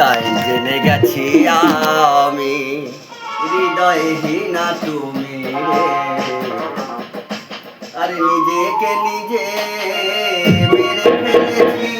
তাই জেনে গেছি আমি হৃদয়হীনা তুমি আরে নিজেকে নিজে মেরে ফেলেছি।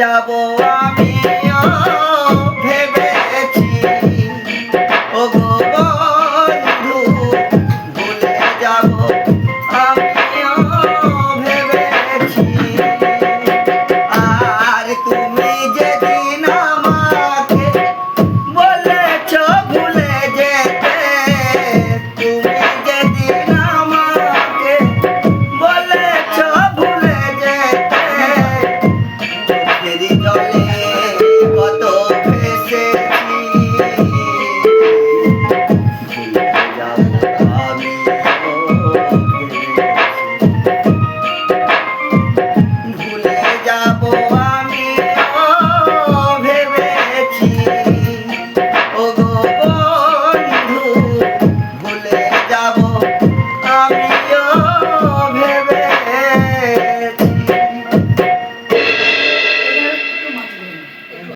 যাব আমি Yeah.